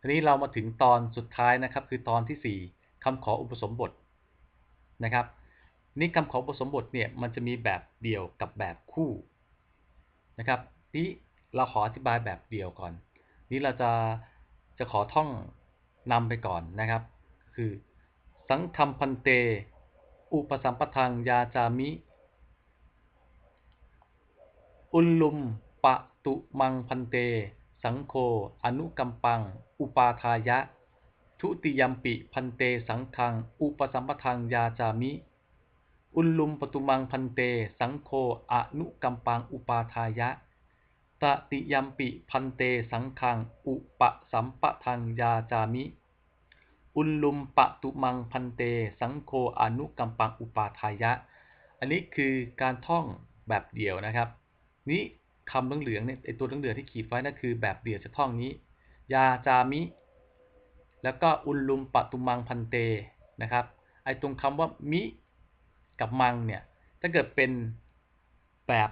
ทีนี้เรามาถึงตอนสุดท้ายนะครับ คือตอนที่ 4คำขออุปสมบทนะครับ นี่คำขออุปสมบทเนี่ยมันจะมีแบบเดี่ยวกับแบบคู่นะครับนี่เราขออธิบายแบบเดี่ยวก่อน นี่เราจะจะขอท่องนำไปก่อนนะครับ คือสังคำพันเต อุปสัมปทังยาจามิ อุลลุมปะตุมังพันเต สังโฆอนุกัมปัง อุปาทายะ ทุติยมปิพันเตสังฆัง อุปสัมปทังยาจามิ อุลลุมปตุมังพันเต สังโฆอนุกัมปัง อุปาทายะตติยมปิพันเตสังขัง อุปสัมปทังยาจามิ อุลลุมปตุมังพันเต สังโฆอนุกัมปัง อุปาทายะ อันนี้คือการท่องแบบเดี่ยวนะครับ นี้ คำเหลืองๆเนี่ยไอตัวเหลืองๆที่ขีดไว้นั่นคือแบบเดียวจะท่องนี้ ยาจามิ แล้วก็อุลลุมปะตุมังพันเตนะครับ ไอตรงคำว่ามิกับมังเนี่ย ถ้าเกิดเป็นแบบ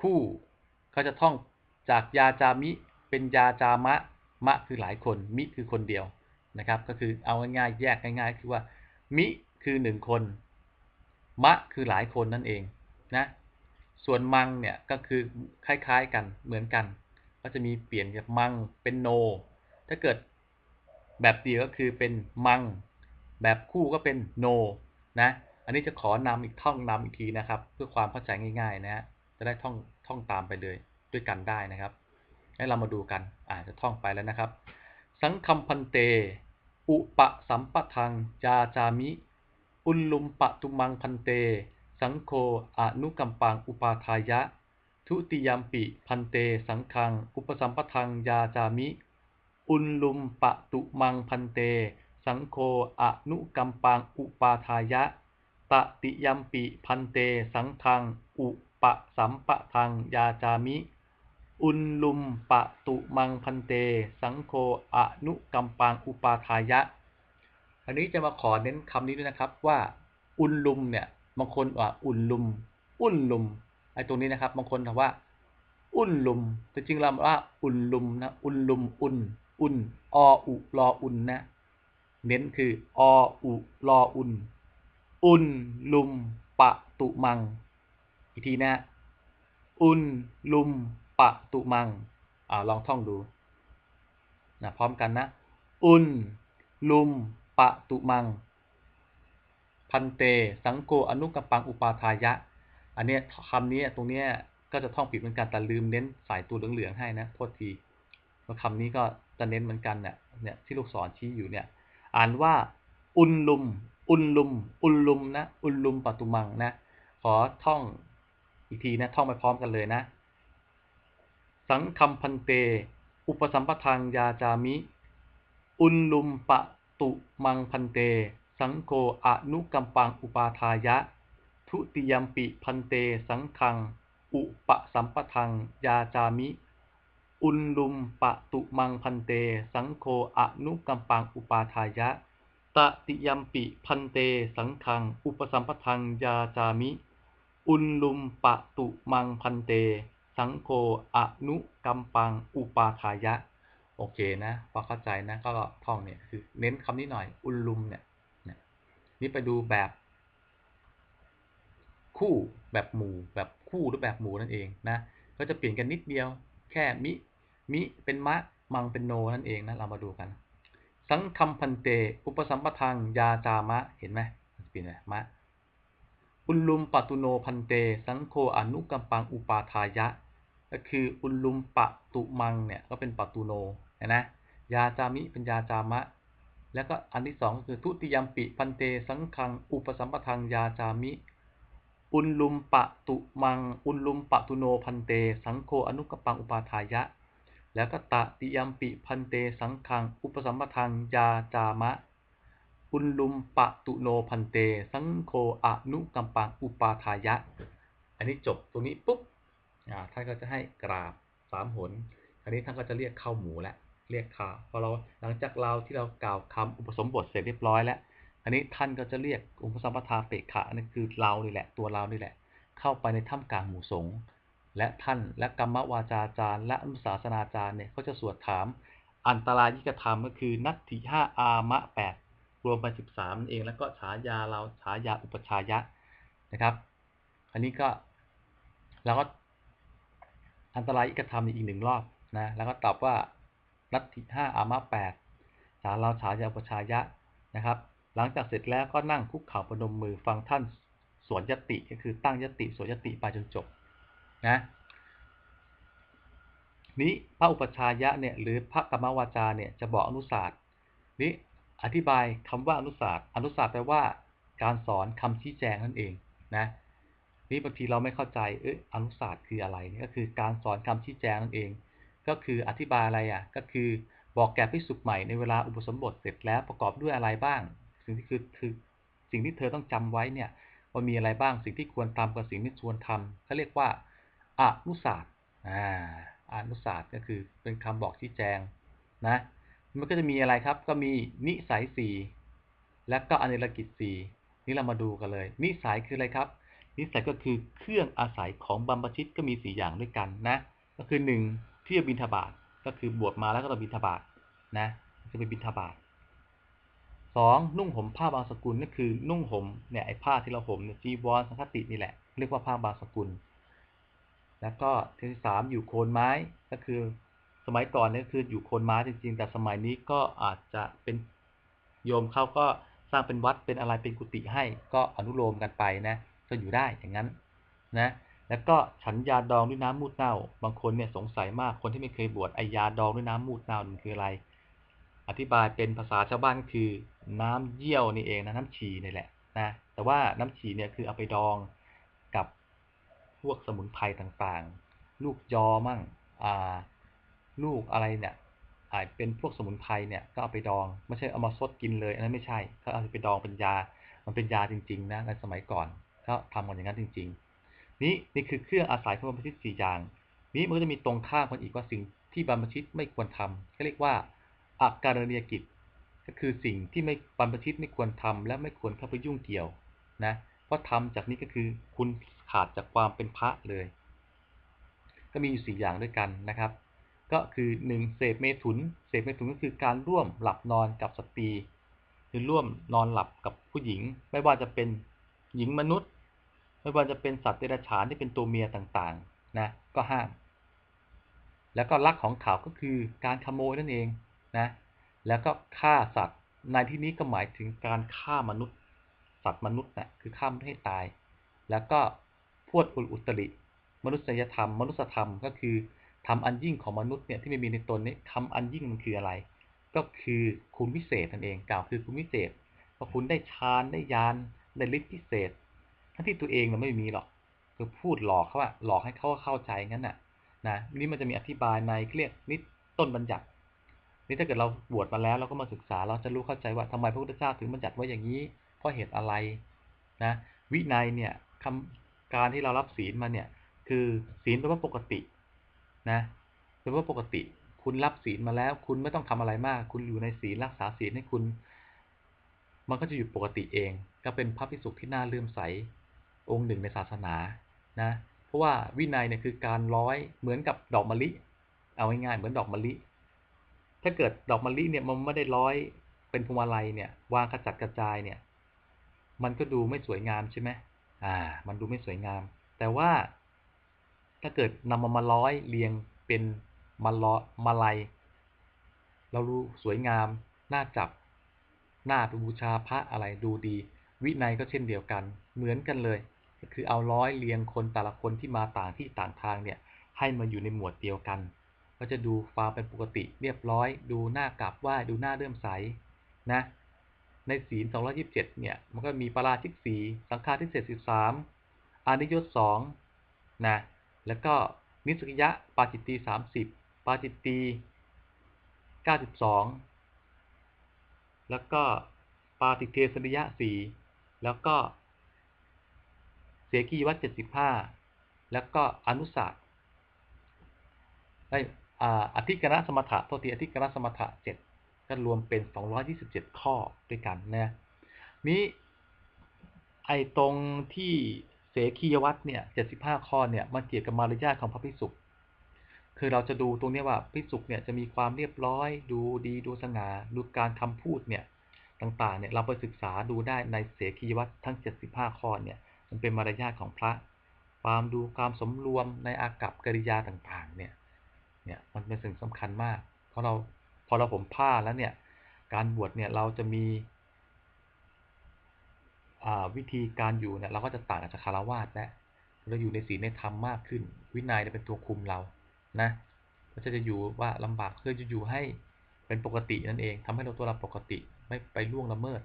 คู่เขาจะท่องจากยาจามิ เป็นยาจามะ มะคือหลายคน มิคือคนเดียวนะครับ ก็คือเอาง่ายๆแยกง่ายๆ คือว่ามิคือหนึ่งคน มะคือหลายคนนั่นเองนะ ส่วนมังเนี่ยก็คือคล้ายๆกันเหมือนกัน ก็จะมีเปลี่ยนจากมังเป็นโน ถ้าเกิดแบบเดียวก็คือเป็นมัง แบบคู่ก็เป็นโนนะ อันนี้จะขอนำอีกท่องนำอีกทีนะครับ เพื่อความเข้าใจง่ายๆนะฮะจะได้ท่องท่องตามไปเลยด้วยกันได้นะครับ ให้เรามาดูกันอาจจะท่องไปแล้วนะครับ สังคัมพันเต อุปสัมปทังจาจามิ อุลลุมปะตุมังพันเต สังโฆอนุกัมปังอุปาทายะ ทุติยมปิพันเตสังคัง อุปสัมปทังยาจามิ อุลลุมปะตุมังพันเต สังโฆอนุกัมปังอุปาทายะ ตติยมปิพันเตสังคัง อุปสัมปทังยาจามิ อุลลุมปะตุมังพันเต สังโฆอนุกัมปังอุปาทายะ อันนี้จะมาขอเน้นคำนี้ด้วยนะครับว่า อุลลุมเนี่ย บางคนว่าอุลลุม อุลลุมไอ้ตรงนี้นะครับ บางคนถามว่า อุลลุมแต่จริงเราว่า อุลลุมนะอุลลุมอุ่น อุ่นออุรออุนนะ เน้นคือออุรออุนอุ่นลุมปะตุมัง อีกทีนะอุนลุมปะตุมัง อ่าลองท่องดูนะพร้อมกันนะ อุนลุมปะตุมัง พันเต สังโกอนุกัมปังอุปาทายะ อันนี้คำนี้ตรงนี้ก็จะท่องผิดเหมือนกันแต่ลืมเน้นสายตัวเหลืองๆให้นะโทษทีว่าคำนี้ก็จะเน้นเหมือนกันเนี่ยเนี่ยที่ลูกศรชี้อยู่เนี่ยอ่านว่าอุนลุม อุนลุม อุนลุมนะ อุนลุมปะตุมังนะ ขอท่องอีกทีนะท่องไปพร้อมกันเลยนะ สังคัมพันเต อุปสัมปทังยาจามิ อุนลุมปะตุมังพันเต สังโฆอนุกัมปังอุปาทายะ ทุติยมปิพันเตสังคัง อุปสัมปทัง ยาจามิ อุนลุมปะตุมังพันเต สังโฆอนุกัมปังอุปาทายะ ตติยมปิพันเตสังคัง อุปสัมปทังยาจามิ อุนลุมปะตุมังพันเต สังโฆอนุกัมปังอุปาทายะ โอเคนะ พอเข้าใจนะ ก็ท่องเนี่ยคือเน้นคำนี้หน่อย อุลลุมเนี่ย นี่ไปดูแบบคู่แบบหมู่แบบคู่หรือแบบหมู่นั่นเองนะก็จะเปลี่ยนกันนิดเดียว แค่มิมิเป็นมะมังเป็นโนนั่นเองนะเรามาดูกัน สังคัมพันเต อุปสัมปทังยาจามะเห็นไหมเปลี่ยนไหมมะอุลลุมปตุโนพันเต สังโฆอนุกัมปังอุปาทายะ ก็คืออุลลุมปตุมังเนี่ยก็เป็นปตุโนนะยาจามิเป็นยาจามะ แล้วก็อันที่สองคือทุติยมปิพันเตสังคัง อุปสัมปทังยาจามิ อุลลุมปะตุมัง อุลลุมปะตุโนพันเต สังโฆอนุกปังอุปาทายะ แล้วก็ตติยมปิพันเตสังคัง อุปสัมปทังยาจามะ อุลลุมปะตุโนพันเต สังโฆอนุกัมปังอุปาทายะ อันนี้จบตรงนี้ปุ๊บท่านก็จะให้กราบสามหนอันนี้ท่านก็จะเรียกเข้าหมูแล้ว เรียกขาพอเราหลังจากเราที่เรากล่าวคำอุปสมบทเสร็จเรียบร้อยแล้ว อันนี้ท่านก็จะเรียกอุปสัมปทาเปกขะนั่นคือเรานี่แหละตัวเรานี่แหละ เข้าไปในถ้ำกลางหมู่สงฆ์และท่านและกรรมวาจาจารย์ และอนุสาสนาจารย์เนี่ยเขาจะสวดถาม อันตรายิกธรรมก็คือนัตถิห้าอามะแปดรวมเป็นสิบสามเองแล้วก็ฉายาเราฉายาอุปชายะนะครับ อันนี้ก็เราก็อันตรายิกธรรมอีกหนึ่งรอบนะแล้วก็ตอบว่า นัตถิห้าอามะแปดฉาเราฉายาอุปชายะนะครับ หลังจากเสร็จแล้วก็นั่งคุกเข่าประนมมือฟังท่านสวนยติก็คือตั้งยติสวนยติไปจนจบนะนี้พระอุปชายะเนี่ยหรือพระกรรมวาจาเนี่ยจะบอกอนุศาสตร์นี้อธิบายคำว่าอนุศาสตร์อนุศาสตร์แปลว่าการสอนคำชี้แจงนั่นเองนะนี่บางทีเราไม่เข้าใจเอออนุศาสตร์คืออะไรก็คือการสอนคำชี้แจงนั่นเอง ก็คืออธิบายอะไรอะ ก็คือบอกแก่พิสุขใหม่ในเวลาอุปสมบทเสร็จแล้วประกอบด้วยอะไรบ้าง สิ่งที่คือคือสิ่งที่เธอต้องจำไว้เนี่ยว่ามีอะไรบ้างสิ่งที่ควรทำกับสิ่งที่ควรทำเขาเรียกว่าอนุศาสตร์อ่าอนุศาสตร์ก็คือเป็นคำบอกชี้แจงนะมันก็จะมีอะไรครับ ก็มีนิสัยสี่และก็อเนรกิจสี่นี่เรามาดูกันเลย นิสัยคืออะไรครับ นิสัยก็คือเครื่องอาศัยของบัมปชิตก็มีสี่อย่างด้วยกันนะ ก็คือหนึ่ง ที่จะบินทบาทก็คือบวชมาแล้วก็ต้องบินทบาทนะจะไปบินทบาทสองนุ่งห่มผ้าบางสกุลก็คือนุ่งห่มเนี่ยไอ้ผ้าที่เราห่มเนี่ยจีวรสังคตินี่แหละ เรียกว่าผ้าบางสกุล แล้วก็ที่สามอยู่โคนไม้ก็คือสมัยก่อนนี่คืออยู่โคนไม้จริง ๆ แต่สมัยนี้ก็อาจจะเป็นโยมเขาก็สร้างเป็นวัดเป็นอะไรเป็นกุฏิให้ก็อนุโลมกันไปนะก็อยู่ได้อย่างนั้นนะ แล้วก็ฉันยาดองด้วยน้ำมูดเน่า บางคนเนี่ยสงสัยมากคนที่ไม่เคยบวชไอยาดองด้วยน้ำมูดเน่ามันคืออะไร อธิบายเป็นภาษาชาวบ้านก็คือ น้ำเยี่ยวนี่เองนะน้ำฉี่นี่แหละนะแต่ว่าน้ำฉี่เนี่ยคือเอาไปดองกับพวกสมุนไพรต่างๆ ลูกยอมั่งอ่าลูกอะไรเนี่ยอาจเป็นพวกสมุนไพรเนี่ยก็เอาไปดอง ไม่ใช่เอามาซดกินเลย อันนั้นไม่ใช่เขาเอาไปดองเป็นยา มันเป็นยาจริง ๆ นะในสมัยก่อนก็ทำกันอย่างนั้นจริง ๆ นี้นี่คือเครื่องอาศัยของบรรพชิตสี่อย่าง นี้มันก็จะมีตรงข้ามกันอีกว่าสิ่งที่บรรพชิตไม่ควรทำก็เรียกว่าอาการณียกิจ ก็คือสิ่งที่ไม่บรรพชิตไม่ควรทำและไม่ควรเข้าไปยุ่งเกี่ยวนะเพราะทำจากนี้ก็คือคุณขาดจากความเป็นพระเลย ก็มีอยู่สี่อย่างด้วยกันนะครับ ก็คือหนึ่งเสพเมถุน เสพเมถุนก็คือการร่วมหลับนอนกับสตรี คือร่วมนอนหลับกับผู้หญิง ไม่ว่าจะเป็นหญิงมนุษย์ ไม่ว่าจะเป็นสัตว์เดรัจฉานที่เป็นตัวเมียต่างๆนะก็ห้าม แล้วก็ลักของเขาก็คือการขโมยนั่นเองนะแล้วก็ฆ่าสัตว์ในที่นี้ก็หมายถึงการฆ่ามนุษย์ สัตว์มนุษย์นะ่ะคือฆ่าไม่ให้ตาย แล้วก็พวดอุอุตริ มนุษยธรรม มนุษยธรรมก็คือทำอันยิ่งของมนุษย์เนี่ยที่ไม่มีในตนนี้ทำอันยิ่งมันคืออะไร ก็คือคุณวิเศษนั่นเองกล่าวคือคุณวิเศษพอคุณได้ฌานได้ญาณได้ฤทธิพิเศษ ทั้งที่ตัวเองมันไม่มีหรอกคือพูดหลอกเขาอะหลอกให้เขาเข้าใจงั้นน่ะนะนี่มันจะมีอธิบายในเรียกนิดต้นบัญญัตินี่ถ้าเกิดเราบวชมาแล้วเราก็มาศึกษาเราจะรู้เข้าใจว่าทำไมพระพุทธเจ้าถึงบัญญัติไว้อย่างนี้เพราะเหตุอะไรนะวินัยเนี่ยคำการที่เรารับศีลมาเนี่ยคือศีลเป็นว่าปกตินะเป็นว่าปกติ คุณรับศีลมาแล้ว คุณไม่ต้องทำอะไรมาก คุณอยู่ในศีลรักษาศีลให้คุณ มันก็จะอยู่ปกติเอง ก็เป็นพระภิกษุที่น่าเลื่อมใส องค์หนึ่งในศาสนานะเพราะว่าวินัยเนี่ยคือการร้อยเหมือนกับดอกมะลิ เอาง่ายๆเหมือนดอกมะลิ ถ้าเกิดดอกมะลิเนี่ยมันไม่ได้ร้อยเป็นพวงมาลัยเนี่ยวางกระจัดกระจายเนี่ยมันก็ดูไม่สวยงามใช่ไหมอ่า มันดูไม่สวยงาม แต่ว่าถ้าเกิดนำมามาร้อยเรียงเป็นมาล้อมาลัย เราดูสวยงาม น่าจับน้าไปบูชาพระอะไรดูดี วินัยก็เช่นเดียวกัน เหมือนกันเลย คือเอาร้อยเรียงคนแต่ละคนที่มาต่างที่ต่างทางเนี่ยให้มาอยู่ในหมวดเดียวกัน ก็จะดูความเป็นปกติเรียบร้อย ดูหน้ากราบไหว้ดูหน้าเลื่มใสนะในศีล 227 เนี่ย มันก็มีปาราชิกสีสังฆาทิเศษ13 อานิยศ2นะ แล้วก็นิสกิยะ ปาจิตตี 30 ปาจิตตี 92 แล้วก็ปาติเทสนิยะ 4 แล้วก็ เสกีวัต75 แล้วก็อนุศาสตร์ได้อธิกรณสมถะโทษทีอธิกรณสมถะ7ก็รวมเป็น 227 ข้อด้วยกันนะนี้ไอตรงที่เสกียวัตเนี่ย75 ข้อเนี่ยมันเกี่ยวกับมารยาทของพระภิกษุคือเราจะดูตรงนี้ว่าพิสุกเนี่ยจะมีความเรียบร้อย ดูดีดูสง่าดูการคำพูดเนี่ยต่างๆเนี่ยเราไปศึกษาดูได้ในเสกียวัตรทั้ง 75 ข้อเนี่ย มันเป็นมารยาทของพระ ความดูความสมรวมในอากับกิริยาต่างๆ เนี่ย เนี่ยมันเป็นสิ่งสำคัญมาก เพราะเราพอเราผมผ้าแล้วเนี่ย การบวชเนี่ยเราจะมีอ่าวิธีการอยู่เนี่ยเราก็จะต่างจากคารวาสแล้วเราอยู่ในศีลในธรรมมากขึ้น วินัยเนี่ยเป็นตัวคุมเรา นะก็จะจะอยู่ว่าลำบากเพื่อจะอยู่ให้เป็นปกตินั่นเองทำให้เราตัวเราปกติไม่ไปล่วงละเมิด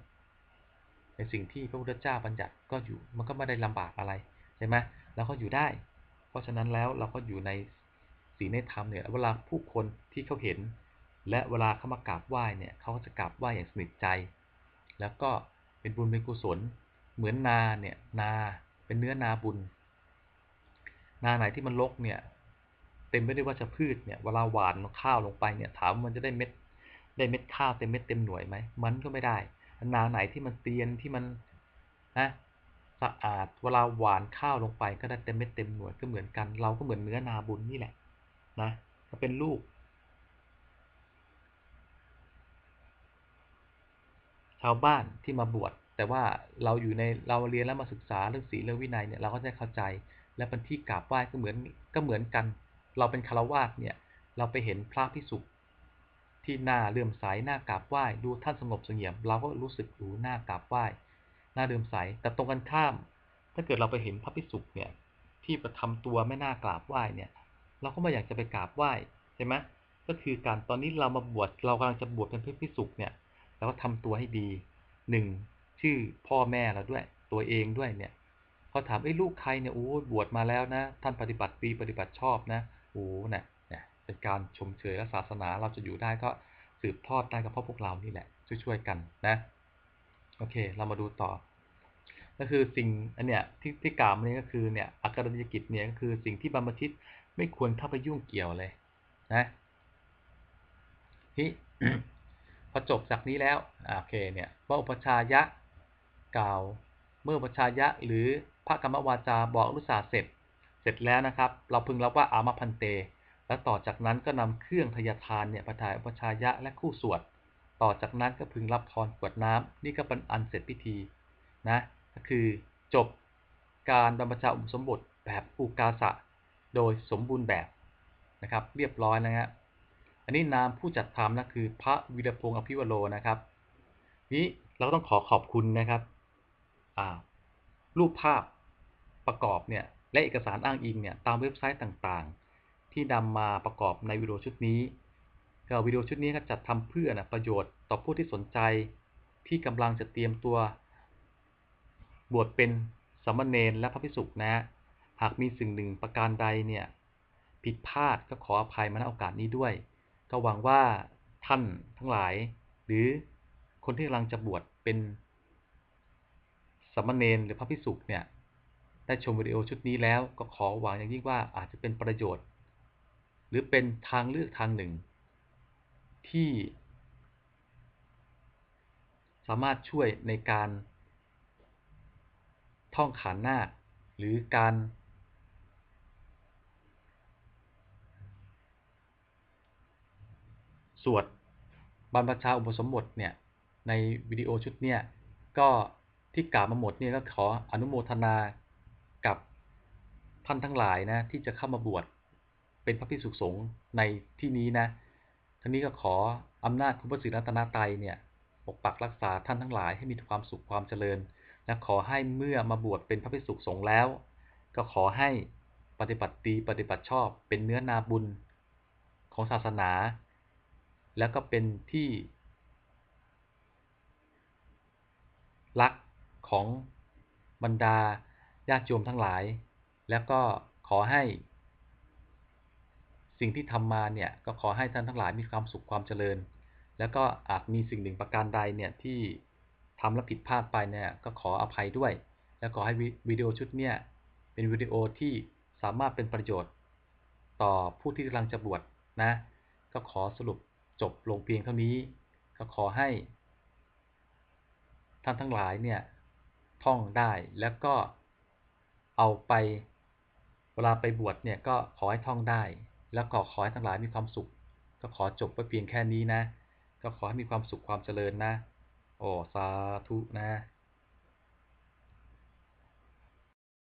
ในสิ่งที่พระพุทธเจ้าบัญญัติก็อยู่มันก็ไม่ได้ลำบากอะไรใช่ไหมแล้วก็อยู่ได้ เพราะฉะนั้นแล้วเราก็อยู่ในศีลในธรรมเนี่ยเวลาผู้คนที่เขาเห็น และเวลาเขามากราบไหว้เนี่ยเขาก็จะกราบไหว้อย่างสนิทใจ แล้วก็เป็นบุญเป็นกุศล เหมือนนาเนี่ยนาเป็นเนื้อนาบุญ นาไหนที่มันรกเนี่ยเต็มไปด้วยวัชพืชเนี่ยเวลาหวานข้าวลงไปเนี่ยถามมันจะได้เม็ดได้เม็ดข้าวเต็มเม็ดเต็มหน่วยไหมมันก็ไม่ได้ นาไหนที่มันเตียนที่มันนะสะอาดเวลาหวานข้าวลงไปก็ได้เต็มเม็ดเต็มหน่วยก็เหมือนกัน เราก็เหมือนเนื้อนาบุญนี่แหละนะก็เป็นลูก ชาวบ้านที่มาบวชแต่ว่าเราอยู่ในเราเรียนแล้วมาศึกษาเรื่องศีลเรื่องวินัยเนี่ยเราก็จะเข้าใจและเป็นที่กราบไหว้ก็เหมือนก็เหมือนกัน เราเป็นคารวาสเนี่ยเราไปเห็นพระพิสุ ที่หน้าเลื่อมใสหน้ากราบไหว้ดูท่านสงบเสงี่ยม เราก็รู้สึกดูหน้ากราบไหว้หน้าเลื่อมใส แต่ตรงกันข้าม ถ้าเกิดเราไปเห็นพระพิสุเนี่ยที่ประทำตัวไม่น่ากราบไหว้เนี่ย เราก็ไม่อยากจะไปกราบไหว้ใช่ไหมก็คือการตอนนี้เรามาบวชเรากำลังจะบวชเป็นพระพิสุเนี่ยเราก็ทำตัวให้ดีหนึ่งชื่อพ่อแม่เราด้วย ตัวเองด้วยเนี่ยเขาถามไอ้ลูกใครเนี่ยโอ้บวชมาแล้วนะ ท่านปฏิบัติดีปฏิบัติชอบนะโอ้เนี่ยเนี่ย เป็นการชมเชยและศาสนาเราจะอยู่ได้ก็สืบทอดได้ก็เพราะพวกเรานี่แหละ ช่วยๆกันนะโอเค เรามาดูต่อ ก็คือสิ่งอันเนี้ยที่ที่กล่าวมานี้ก็คือเนี่ยอักรณียกิจเนี่ยก็คือสิ่งที่บรรพชิตไม่ควรเข้าไปยุ่งเกี่ยวเลย นะที่พอจบจากนี้แล้วโอเคเนี่ยว่าอุปชายะกล่าวเมื่ออุปชายะหรือพระกรรมวาจาบอกรุษาเสร็จ เสร็จแล้วนะครับ เราพึงรับว่าอามาพันเต แล้วต่อจากนั้นก็นำเครื่องทยทานเนี่ยประทายอุปชายะและคู่สวด ต่อจากนั้นก็พึงรับพรกวดน้ำนี่ก็เป็นอันเสร็จพิธีนะก็คือจบการบรรพชาอุปสมบทแบบอุกาสะ โดยสมบูรณ์แบบนะครับ เรียบร้อยนะฮะอันนี้นามผู้จัดทำนะคือพระวิรพงศ์อภิวโรนะครับ นี้เราต้องขอขอบคุณนะครับรูปภาพประกอบเนี่ยและเอกสารอ้างอิงเนี่ยตามเว็บไซต์ต่างๆ ที่นำมาประกอบในวิดีโอชุดนี้ก็วิดีโอชุดนี้ก็จัดทำเพื่อนะประโยชน์ต่อผู้ที่สนใจ ที่กำลังจะเตรียมตัว บวชเป็นสามเณรและพระภิกษุนะฮะหากมีสิ่งหนึ่งประการใดเนี่ยผิดพลาดก็ขออภัยมาณโอกาสนี้ด้วย ก็หวังว่าท่านทั้งหลาย หรือคนที่กำลังจะบวชเป็นสามเณรหรือพระภิกษุเนี่ยได้ชมวิดีโอชุดนี้แล้วก็ขอหวังอย่างยิ่งว่าอาจจะเป็นประโยชน์ หรือเป็นทางเลือกทางหนึ่ง ที่ สามารถช่วยในการท่องขานหน้า หรือการ สวดบรรพชาอุปสมบทเนี่ย ในวิดีโอชุดเนี้ยก็ที่กล่าวมาหมดเนี่ยก็ขออนุโมทนากับท่านทั้งหลายนะ ที่จะเข้ามาบวช เป็นพระภิกษุสงฆ์ในที่นี้นะทั้งนี้ก็ขออำนาจคุณพระศรีรัตนตรัยเนี่ยปกปักรักษาท่านทั้งหลายให้มีความสุขความเจริญ และขอให้เมื่อมาบวชเป็นพระภิกษุสงฆ์แล้ว ก็ขอให้ปฏิบัติดีปฏิบัติชอบเป็นเนื้อนาบุญของศาสนา แล้วก็เป็นที่ รักของบรรดาญาติโยมทั้งหลาย แล้วก็ขอให้ สิ่งที่ทำมาเนี่ยก็ขอให้ท่านทั้งหลายมีความสุขความเจริญ แล้วก็อาจมีสิ่งหนึ่งประการใดเนี่ยที่ทำและผิดพลาดไปเนี่ยก็ขออภัยด้วย แล้วขอให้วิดีโอชุดเนี่ยเป็นวิดีโอที่สามารถเป็นประโยชน์ ต่อผู้ที่กำลังจะบวชนะ ก็ขอสรุปจบลงเพียงเท่านี้ ก็ขอให้ ท่านทั้งหลายเนี่ยท่องได้แล้วก็เอาไปเวลาไปบวชเนี่ยก็ขอให้ท่องได้ แล้วก็ขอให้ทั้งหลายมีความสุข ก็ขอจบไปเพียงแค่นี้นะ ก็ขอให้มีความสุขความเจริญนะ โอ้สาธุนะ